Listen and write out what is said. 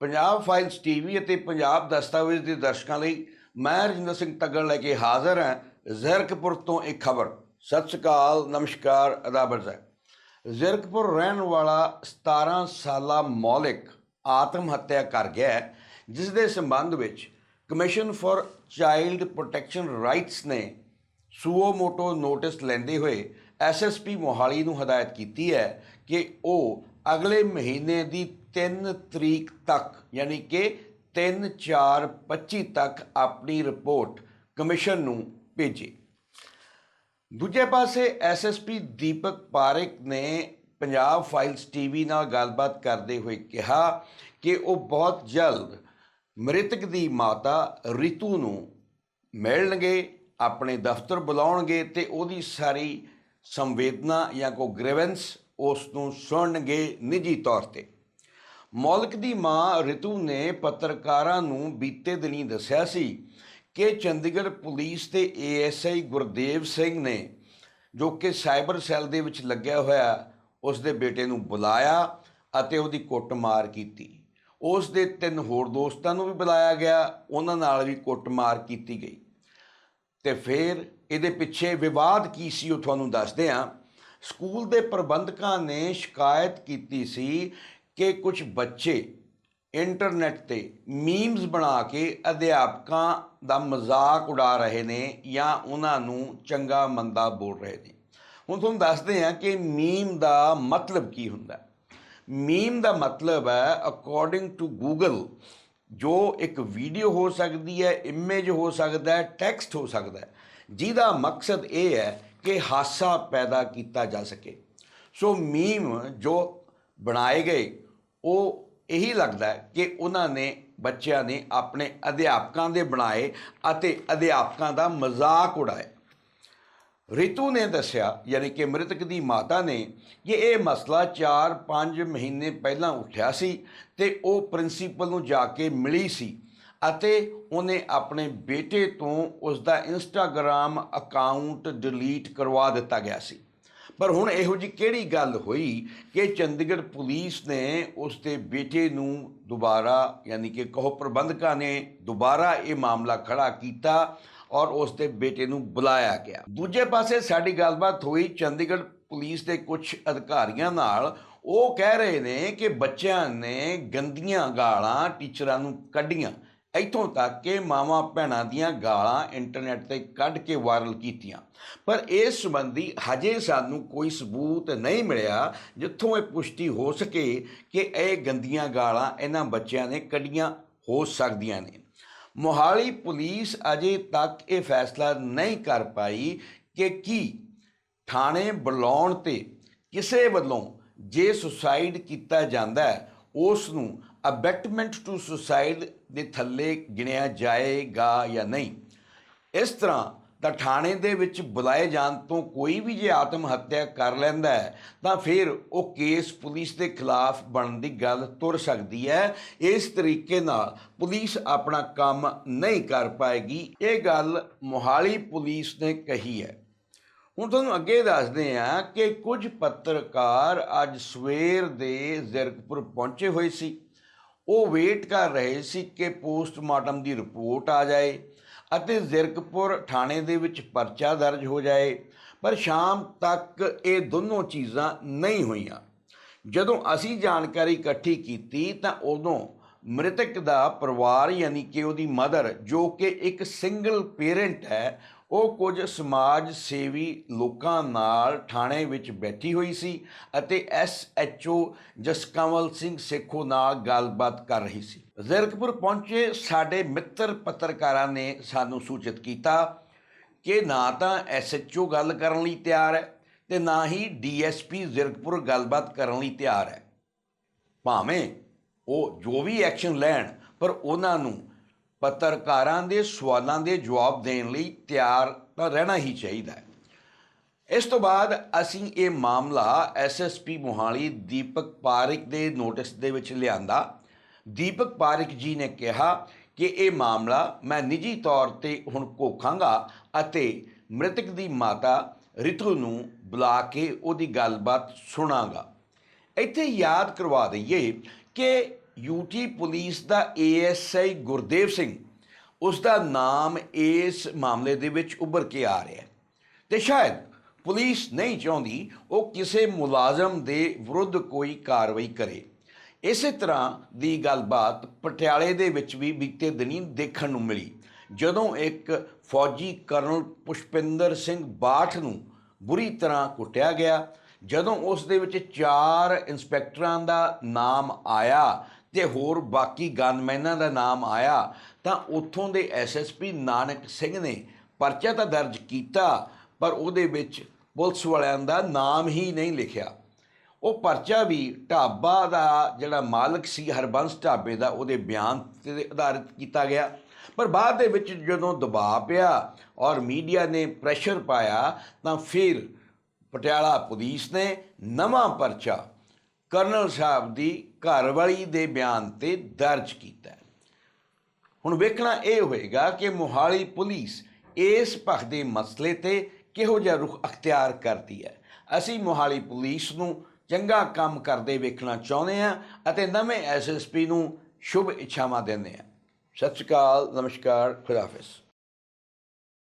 Punjab files TV ਅਤੇ ਪੰਜਾਬ ਦਸਤਾਵੇਜ਼ ਦੇ ਦਰਸ਼ਕਾਂ ਲਈ ਮੈਂ ਰਜਿੰਦਰ ਸਿੰਘ ਤੱਗੜ ਲੈ ਕੇ ਹਾਜ਼ਰ ਹਾਂ ਜ਼ਰਕਪੁਰ ਤੋਂ ਇੱਕ ਖਬਰ। ਸਤਿ ਸ਼੍ਰੀ ਅਕਾਲ, ਨਮਸਕਾਰ ਅਦਾਬਰ ਹੈ ਜ਼ਰਕਪੁਰ ਰਹਿਣ ਵਾਲਾ 17 ਸਾਲਾ ਮੌਲਿਕ ਆਤਮ ਹੱਤਿਆ ਕਰ ਗਿਆ ਜਿਸ ਦੇ ਸੰਬੰਧ ਵਿੱਚ commission for child protection rights ਨੇ ਸੂਓ ਮੋਟੋ ਨੋਟਿਸ ਲੈਂਦੇ ਹੋਏ ਐਸਐਸਪੀ ਮੋਹਾਲੀ ਨੂੰ ਹਦਾਇਤ ਕੀਤੀ ਹੈ ਕਿ ਉਹ ਅਗਲੇ ਮਹੀਨੇ ਦੀ 3 ਤਰੀਕ ਤੱਕ, ਯਾਨੀ ਕਿ 3/4/25 ਤੱਕ ਆਪਣੀ ਰਿਪੋਰਟ ਕਮਿਸ਼ਨ ਨੂੰ ਭੇਜੇ। ਦੂਜੇ ਪਾਸੇ ਐਸਐਸਪੀ ਦੀਪਕ ਪਾਰੇਖ ਨੇ ਪੰਜਾਬ ਫਾਈਲਸ ਟੀਵੀ ਨਾਲ ਗੱਲਬਾਤ ਕਰਦੇ ਹੋਏ ਕਿਹਾ ਕਿ ਉਹ ਬਹੁਤ ਜਲਦ ਮ੍ਰਿਤਕ ਦੀ ਮਾਤਾ ਰਿਤੂ ਨੂੰ ਮਿਲਣਗੇ, ਆਪਣੇ ਦਫ਼ਤਰ ਬੁਲਾਉਣਗੇ ਤੇ ਉਹਦੀ ਸਾਰੀ ਸੰਵੇਦਨਾ ਜਾਂ ਕੋ ਗ੍ਰੀਵੈਂਸ ਉਸ ਨੂੰ ਸੁਣਨਗੇ ਨਿੱਜੀ ਤੌਰ ਤੇ। ਮੌਲਕ ਦੀ ਮਾਂ ਰਿਤੂ ਨੇ ਪੱਤਰਕਾਰਾਂ ਨੂੰ ਬੀਤੇ ਦਿਨੀ ਦੱਸਿਆ ਸੀ ਕਿ ਚੰਡੀਗੜ੍ਹ ਪੁਲਿਸ ਤੇ ਏਐਸਆਈ ਗੁਰਦੇਵ ਸਿੰਘ ਨੇ, ਜੋ ਕਿ ਸਾਈਬਰ ਸੈੱਲ ਦੇ ਵਿੱਚ ਲੱਗਿਆ ਹੋਇਆ, ਉਸ ਦੇ ਬੇਟੇ ਨੂੰ ਬੁਲਾਇਆ ਅਤੇ ਉਹਦੀ ਕੁੱਟਮਾਰ ਕੀਤੀ। ਉਸ ਦੇ ਤਿੰਨ ਹੋਰ ਦੋਸਤਾਂ ਨੂੰ ਵੀ ਬੁਲਾਇਆ ਗਿਆ, ਉਹਨਾਂ ਨਾਲ ਵੀ ਕੁੱਟਮਾਰ ਕੀਤੀ ਗਈ। ਤੇ ਫਿਰ ਇਹਦੇ ਪਿੱਛੇ ਵਿਵਾਦ ਕੀ ਸੀ ਉਹ ਤੁਹਾਨੂੰ ਦੱਸਦੇ ਹਾਂ। ਸਕੂਲ ਦੇ ਪ੍ਰਬੰਧਕਾਂ ਨੇ ਸ਼ਿਕਾਇਤ ਕੀਤੀ ਸੀ ਕਿ ਕੁਝ ਬੱਚੇ ਇੰਟਰਨੈਟ ਤੇ ਮੀਮਸ ਬਣਾ ਕੇ ਅਧਿਆਪਕਾਂ ਦਾ ਮਜ਼ਾਕ ਉਡਾ ਰਹੇ ਨੇ ਜਾਂ ਉਹਨਾਂ ਨੂੰ ਚੰਗਾ ਮੰਦਾ ਬੋਲ ਰਹੇ ਨੇ। ਹੁਣ ਤੁਹਾਨੂੰ ਦੱਸਦੇ ਹਾਂ ਕਿ ਮੀਮ ਦਾ ਮਤਲਬ ਕੀ ਹੁੰਦਾ ਮੀਮ ਦਾ ਮਤਲਬ ਹੈ ਅਕੋਰਡਿੰਗ ਟੂ ਗੂਗਲ ਜੋ ਇੱਕ ਵੀਡੀਓ ਹੋ ਸਕਦੀ ਹੈ ਇਮੇਜ ਹੋ ਸਕਦਾ ਹੈ ਟੈਕਸਟ ਹੋ ਸਕਦਾ ਹੈ। ਜਿਹਦਾ ਮਕਸਦ ਇਹ ਹੈ ਕਿ ਹਾਸਾ ਪੈਦਾ ਕੀਤਾ ਜਾ ਸਕੇ। ਸੋ ਮੀਮ ਜੋ ਬਣਾਏ ਗਏ, ਉਹ ਇਹੀ ਲੱਗਦਾ ਕਿ ਉਹਨਾਂ ਨੇ ਬੱਚਿਆਂ ਨੇ ਆਪਣੇ ਅਧਿਆਪਕਾਂ ਦੇ ਬਣਾਏ ਅਤੇ ਅਧਿਆਪਕਾਂ ਦਾ ਮਜ਼ਾਕ ਉਡਾਇਆ। ਰਿਤੂ ਨੇ ਦੱਸਿਆ, ਯਾਨੀ ਕਿ ਮ੍ਰਿਤਕ ਦੀ ਮਾਤਾ ਨੇ, ਕਿ ਇਹ ਮਸਲਾ 4-5 ਮਹੀਨੇ ਪਹਿਲਾਂ ਉੱਠਿਆ ਸੀ ਤੇ ਉਹ ਪ੍ਰਿੰਸੀਪਲ ਨੂੰ ਜਾ ਕੇ ਮਿਲੀ ਸੀ। ਅਤੇ ਉਹਨੇ ਆਪਣੇ ਬੇਟੇ ਤੋਂ ਉਸ ਦਾ ਇੰਸਟਾਗ੍ਰam ਅਕਾਊਂਟ ਡਿਲੀਟ ਕਰਵਾ ਦਿੱਤਾ ਗਿਆ ਸੀ। ਪਰ ਹੁਣ ਇਹੋ ਜੀ ਕਿਹੜੀ ਗੱਲ ਹੋਈ ਕਿ ਚੰਡੀਗੜ੍ਹ ਪੁਲਿਸ ਨੇ ਉਸ ਦੇ ਬੇਟੇ ਨੂੰ ਦੁਬਾਰਾ ਯਾਨੀ ਕਿ ਕਹੋ ਪ੍ਰਬੰਧਕਾਂ ਨੇ ਦੁਬਾਰਾ ਇਹ ਮਾਮਲਾ ਖੜਾ ਕੀਤਾ ਔਰ ਉਸ ਦੇ ਬੇਟੇ ਨੂੰ ਬੁਲਾਇਆ ਗਿਆ। ਦੂਜੇ ਪਾਸੇ ਸਾਡੀ ਗੱਲਬਾਤ ਹੋਈ ਚੰਡੀਗੜ੍ਹ ਪੁਲਿਸ ਦੇ ਕੁਝ ਅਧਿਕਾਰੀਆਂ ਨਾਲ। ਉਹ ਕਹਿ ਰਹੇ ਨੇ ਕਿ ਬੱਚਿਆਂ ਨੇ ਗੰਦੀਆਂ ਗਾਲਾਂ ਟੀਚਰਾਂ ਨੂੰ ਕੱਢੀਆਂ। ਇੱਥੋਂ ਤੱਕ ਕਿ ਮਾਵਾਂ ਭੈਣਾਂ ਦੀਆਂ ਗਾਲਾਂ ਇੰਟਰਨੈਟ ਤੇ ਕੱਢ ਕੇ ਵਾਇਰਲ ਕੀਤੀਆਂ। ਪਰ ਇਸ ਸੰਬੰਧੀ ਹਜੇ ਸਾਨੂੰ ਕੋਈ ਸਬੂਤ ਨਹੀਂ ਮਿਲਿਆ ਜਿੱਥੋਂ ਇਹ ਪੁਸ਼ਟੀ ਹੋ ਸਕੇ ਕਿ ਇਹ ਗੰਦੀਆਂ ਗਾਲਾਂ ਇਹਨਾਂ ਬੱਚਿਆਂ ਨੇ ਕੱਢੀਆਂ ਹੋ ਸਕਦੀਆਂ ਨੇ। ਮੋਹਾਲੀ ਪੁਲਿਸ ਅਜੇ ਤੱਕ ਇਹ ਫੈਸਲਾ ਨਹੀਂ ਕਰ ਪਾਈ ਕਿ ਕੀ ਥਾਣੇ ਬੁਲਾਉਣ ਤੇ ਕਿਸੇ ਵੱਲੋਂ ਜੇ ਸੁਸਾਈਡ ਕੀਤਾ ਜਾਂਦਾ ਹੈ, ਉਸ ਨੂੰ ਅਬੈਟਮੈਂਟ ਟੂ ਸੁਸਾਈਡ ਦੇ ਥੱਲੇ ਗਿਣਿਆ ਜਾਏਗਾ ਜਾਂ ਨਹੀਂ। ਇਸ ਤਰ੍ਹਾਂ ਤਾਂ ਥਾਣੇ ਦੇ ਵਿੱਚ ਬੁਲਾਏ ਜਾਣ ਤੋਂ ਕੋਈ ਵੀ ਜੇ ਆਤਮ ਹੱਤਿਆ ਕਰ ਲੈਂਦਾ ਹੈ, ਤਾਂ ਫਿਰ ਉਹ ਕੇਸ ਪੁਲਿਸ ਦੇ ਖਿਲਾਫ ਬਣਨ ਦੀ ਗੱਲ ਤੁਰ ਸਕਦੀ ਹੈ। ਇਸ ਤਰੀਕੇ ਨਾਲ ਪੁਲਿਸ ਆਪਣਾ ਕੰਮ ਨਹੀਂ ਕਰ ਪਾਏਗੀ। ਇਹ ਗੱਲ ਮੋਹਾਲੀ ਪੁਲਿਸ ਨੇ ਕਹੀ ਹੈ। ਹੁਣ ਤੁਹਾਨੂੰ ਅੱਗੇ ਦੱਸਦੇ ਹਾਂ ਕਿ ਕੁਝ ਪੱਤਰਕਾਰ ਅੱਜ ਸਵੇਰ ਦੇ ਜ਼ਰਕਪੁਰ ਪਹੁੰਚੇ ਹੋਏ ਸੀ। ਉਹ ਵੇਟ ਕਰ ਰਹੇ ਸੀ ਕਿ ਪੋਸਟਮਾਰਟਮ ਦੀ ਰਿਪੋਰਟ ਆ ਜਾਏ ਅਤੇ ਜ਼ਿਰਕਪੁਰ ਥਾਣੇ ਦੇ ਵਿੱਚ ਪਰਚਾ ਦਰਜ ਹੋ ਜਾਏ, ਪਰ ਸ਼ਾਮ ਤੱਕ ਇਹ ਦੋਨੋਂ ਚੀਜ਼ਾਂ ਨਹੀਂ ਹੋਈਆਂ। ਜਦੋਂ ਅਸੀਂ ਜਾਣਕਾਰੀ ਇਕੱਠੀ ਕੀਤੀ ਤਾਂ ਉਦੋਂ ਮ੍ਰਿਤਕ ਦਾ ਪਰਿਵਾਰ ਯਾਨੀ ਕਿ ਉਹਦੀ ਮਦਰ ਜੋ ਕਿ ਇੱਕ ਸਿੰਗਲ ਪੇਰੈਂਟ ਹੈ ਉਹ ਕੁਝ ਸਮਾਜ ਸੇਵੀ ਲੋਕਾਂ ਨਾਲ ਥਾਣੇ ਵਿੱਚ ਬੈਠੀ ਹੋਈ ਸੀ ਅਤੇ ਐਸਐਚਓ ਜਸਕਮਲ ਸਿੰਘ ਸੇਖੋ ਨਾਲ ਗੱਲਬਾਤ ਕਰ ਰਹੀ ਸੀ। ਜ਼ਰਕਪੁਰ ਪਹੁੰਚੇ ਸਾਡੇ ਮਿੱਤਰ ਪੱਤਰਕਾਰਾਂ ਨੇ ਸਾਨੂੰ ਸੂਚਿਤ ਕੀਤਾ ਕਿ ਨਾ ਤਾਂ ਐਸਐਚਓ ਗੱਲ ਕਰਨ ਲਈ ਤਿਆਰ ਹੈ ਤੇ ਨਾ ਹੀ ਡੀਐਸਪੀ ਜ਼ਰਕਪੁਰ ਗੱਲਬਾਤ ਕਰਨ ਲਈ ਤਿਆਰ ਹੈ। ਭਾਵੇਂ ਉਹ ਜੋ ਵੀ ਐਕਸ਼ਨ ਲੈਣ, ਪਰ ਉਹਨਾਂ ਨੂੰ ਪੱਤਰਕਾਰਾਂ ਦੇ ਸਵਾਲਾਂ ਦੇ ਜਵਾਬ ਦੇਣ ਲਈ ਤਿਆਰ ਤਾਂ ਰਹਿਣਾ ਹੀ ਚਾਹੀਦਾ ਹੈ। ਇਸ ਤੋਂ ਬਾਅਦ ਅਸੀਂ ਇਹ ਮਾਮਲਾ ਐਸਐਸਪੀ ਮੋਹਾਲੀ ਦੀਪਕ ਪਾਰਿਕ ਦੇ ਨੋਟਿਸ ਦੇ ਵਿੱਚ ਲਿਆਂਦਾ। ਦੀਪਕ ਪਾਰਿਕ ਜੀ ਨੇ ਕਿਹਾ ਕਿ ਇਹ ਮਾਮਲਾ ਮੈਂ ਨਿੱਜੀ ਤੌਰ ਤੇ ਹੁਣ ਕੋਖਾਂਗਾ ਅਤੇ ਮ੍ਰਿਤਕ ਦੀ ਮਾਤਾ ਰਿਤੂ ਨੂੰ ਬੁਲਾ ਕੇ ਉਹਦੀ ਗੱਲਬਾਤ ਸੁਣਾਗਾ। ਇੱਥੇ ਯਾਦ ਕਰਵਾ ਦਈਏ ਕਿ ਯੂਟੀ ਪੁਲਿਸ ਦਾ ਏਐਸਆਈ ਗੁਰਦੇਵ ਸਿੰਘ, ਉਸ ਦਾ ਨਾਮ ਇਸ ਮਾਮਲੇ ਦੇ ਵਿੱਚ ਉੱਭਰ ਕੇ ਆ ਰਿਹਾ ਹੈ। ਤੇ ਸ਼ਾਇਦ ਪੁਲਿਸ ਨਹੀਂ ਚਾਹੁੰਦੀ ਉਹ ਕਿਸੇ ਮੁਲਾਜ਼ਮ ਦੇ ਵਿਰੁੱਧ ਕੋਈ ਕਾਰਵਾਈ ਕਰੇ। ਇਸੇ ਤਰ੍ਹਾਂ ਦੀ ਗੱਲਬਾਤ ਪਟਿਆਲੇ ਦੇ ਵਿੱਚ ਵੀ ਬੀਤੇ ਦਿਨੀ ਦੇਖਣ ਨੂੰ ਮਿਲੀ, ਜਦੋਂ ਇੱਕ ਫੌਜੀ ਕਰਨਲ ਪੁਸ਼ਪਿੰਦਰ ਸਿੰਘ ਬਾਠ ਨੂੰ ਬੁਰੀ ਤਰ੍ਹਾਂ ਕੁੱਟਿਆ ਗਿਆ, ਜਦੋਂ ਉਸ ਦੇ ਵਿੱਚ ਚਾਰ ਇੰਸਪੈਕਟਰਾਂ ਦਾ ਨਾਮ ਆਇਆ ਤੇ ਹੋਰ ਬਾਕੀ ਗਨਮੈਨਾਂ ਦਾ ਨਾਮ ਆਇਆ, ਤਾਂ ਉੱਥੋਂ ਦੇ ਐਸਐਸਪੀ ਨਾਨਕ ਸਿੰਘ ਨੇ ਪਰਚਾ ਤਾਂ ਦਰਜ ਕੀਤਾ, ਪਰ ਉਹਦੇ ਵਿੱਚ ਪੁਲਿਸ ਵਾਲਿਆਂ ਦਾ ਨਾਮ ਹੀ ਨਹੀਂ ਲਿਖਿਆ। ਉਹ ਪਰਚਾ ਵੀ ਢਾਬਾ ਦਾ ਜਿਹੜਾ ਮਾਲਕ ਸੀ, ਹਰਬੰਸ ਢਾਬੇ ਦਾ, ਉਹਦੇ ਬਿਆਨ ਤੇ ਆਧਾਰਿਤ ਕੀਤਾ ਗਿਆ। ਪਰ ਬਾਅਦ ਦੇ ਵਿੱਚ ਜਦੋਂ ਦਬਾਅ ਪਿਆ ਔਰ ਮੀਡੀਆ ਨੇ ਪ੍ਰੈਸ਼ਰ ਪਾਇਆ, ਤਾਂ ਫਿਰ ਪਟਿਆਲਾ ਪੁਲਿਸ ਨੇ ਨਵਾਂ ਪਰਚਾ ਕਰਨਲ ਸਾਹਿਬ ਦੀ ਘਰਵਾਲੀ ਦੇ ਬਿਆਨ ਤੇ ਦਰਜ ਕੀਤਾ ਹੁਣ ਵੇਖਣਾ ਇਹ ਹੋਏਗਾ ਕਿ ਮੋਹਾਲੀ ਪੁਲਿਸ ਇਸ ਪੱਖ ਦੇ ਮਸਲੇ ਤੇ ਕਿਹੋ ਜਿਹਾ ਰੁਖ ਅਖਤਿਆਰ ਕਰਦੀ ਹੈ। ਅਸੀਂ ਮੋਹਾਲੀ ਪੁਲਿਸ ਨੂੰ ਚੰਗਾ ਕੰਮ ਕਰਦੇ ਵੇਖਣਾ ਚਾਹੁੰਦੇ ਹਾਂ ਅਤੇ ਨਵੇਂ ਐਸਐਸਪੀ ਨੂੰ ਸ਼ੁਭ ਇੱਛਾਵਾਂ ਦਿੰਦੇ ਹਾਂ। ਸਤਿ ਸ਼੍ਰੀ ਅਕਾਲ, ਨਮਸਕਾਰ ਖੁਦਾਫਿਜ਼